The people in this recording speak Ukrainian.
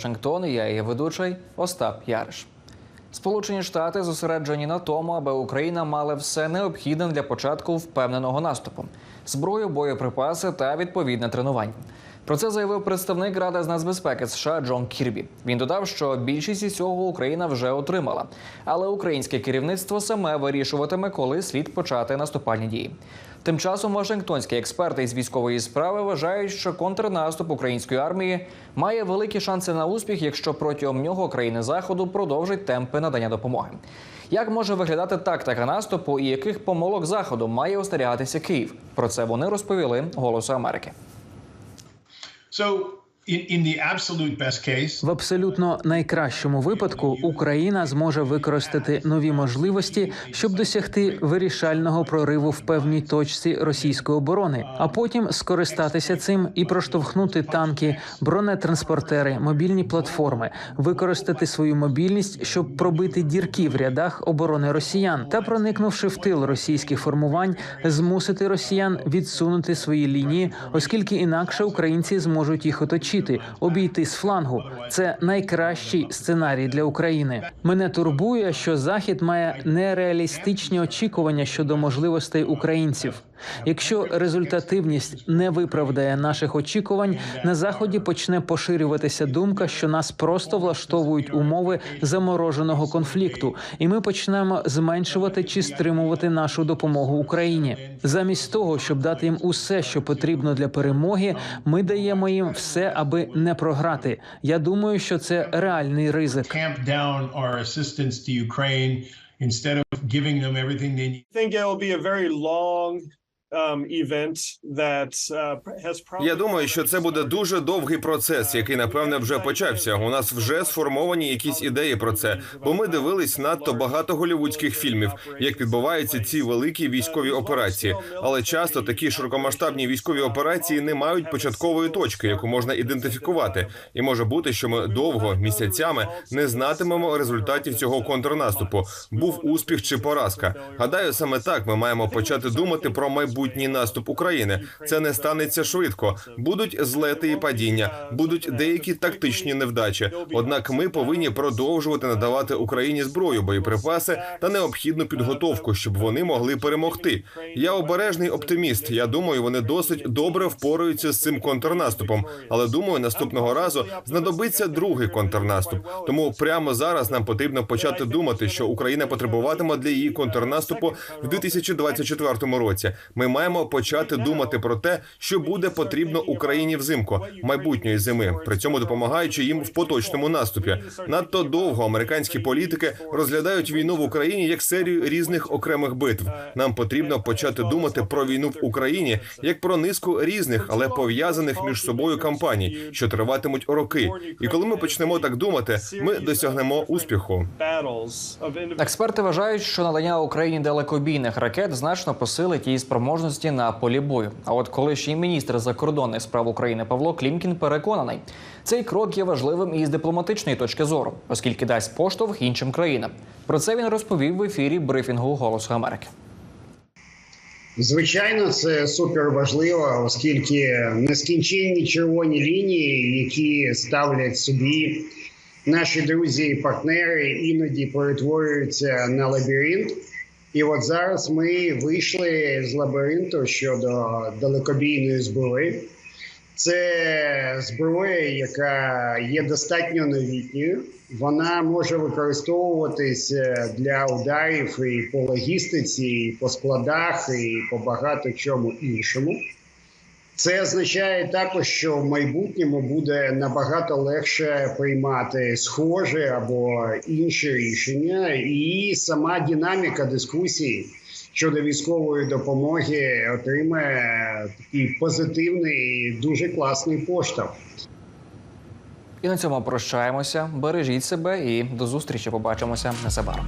Вашингтон, я її ведучий Остап Яриш. Сполучені Штати зосереджені на тому, аби Україна мала все необхідне для початку впевненого наступу: зброю, боєприпаси та відповідне тренування. Про це заявив представник Ради з нацбезпеки США Джон Кірбі. Він додав, що більшість із цього Україна вже отримала, але українське керівництво саме вирішуватиме, коли слід почати наступальні дії. Тим часом Вашингтонські експерти із військової справи вважають, що контрнаступ української армії має великі шанси на успіх, якщо протягом нього країни заходу продовжать темпи надання допомоги. Як може виглядати тактика наступу і яких помилок заходу має остерігатися Київ? Про це вони розповіли Голосу Америки. So, В абсолютно найкращому випадку Україна зможе використати нові можливості, щоб досягти вирішального прориву в певній точці російської оборони, а потім скористатися цим і проштовхнути танки, бронетранспортери, мобільні платформи, використати свою мобільність, щоб пробити дірки в рядах оборони росіян та, проникнувши в тил російських формувань, змусити росіян відсунути свої лінії, оскільки інакше українці зможуть їх оточити, обійти з флангу. Це найкращий сценарій для України. Мене турбує, що Захід має нереалістичні очікування щодо можливостей українців. Якщо результативність не виправдає наших очікувань, на заході почне поширюватися думка, що нас просто влаштовують умови замороженого конфлікту, і ми почнемо зменшувати чи стримувати нашу допомогу Україні. Замість того, щоб дати їм усе, що потрібно для перемоги, ми даємо їм все, аби не програти. Я думаю, що це реальний ризик. instead of giving them everything they need. think it'll be a very long has probably. Я думаю, що це буде дуже довгий процес, який напевне вже почався. У нас вже сформовані якісь ідеї про це, бо ми дивились надто багато голівудських фільмів, як відбуваються ці великі військові операції. Але часто такі широкомасштабні військові операції не мають початкової точки, яку можна ідентифікувати. І може бути, що ми довго місяцями не знатимемо результатів цього контрнаступу. Був успіх чи поразка. Гадаю, саме так ми маємо почати думати про майбутній наступ України. Це не станеться швидко. Будуть злети і падіння, будуть деякі тактичні невдачі. Однак ми повинні продовжувати надавати Україні зброю, боєприпаси та необхідну підготовку, щоб вони могли перемогти. Я обережний оптиміст. Я думаю, вони досить добре впораються з цим контрнаступом. Але думаю, наступного разу знадобиться другий контрнаступ. Тому прямо зараз нам потрібно почати думати, що Україна потребуватиме для її контрнаступу в 2024 році. Ми маємо почати думати про те, що буде потрібно Україні взимку майбутньої зими, при цьому допомагаючи їм в поточному наступі. Надто довго американські політики розглядають війну в Україні як серію різних окремих битв. Нам потрібно почати думати про війну в Україні як про низку різних, але пов'язаних між собою кампаній, що триватимуть роки. І коли ми почнемо так думати, ми досягнемо успіху. Експерти вважають, що надання Україні далекобійних ракет значно посилить її спроможності на полі бою. А от колишній міністр закордонних справ України Павло Клімкін переконаний, цей крок є важливим і з дипломатичної точки зору, оскільки дасть поштовх іншим країнам. Про це він розповів в ефірі брифінгу Голосу Америки. Звичайно, це супер важливо, оскільки нескінченні червоні лінії, які ставлять собі наші друзі і партнери, іноді перетворюються на лабіринт. І от зараз ми вийшли з лабіринту щодо далекобійної зброї. Це зброя, яка є достатньо новітньою. Вона може використовуватися для ударів і по логістиці, і по складах, і по багато чому іншому. Це означає також, що в майбутньому буде набагато легше приймати схожі або інші рішення, і сама динаміка дискусії щодо військової допомоги отримає такий позитивний дуже класний поштовх. І на цьому прощаємося. Бережіть себе і до зустрічі. Побачимося незабаром.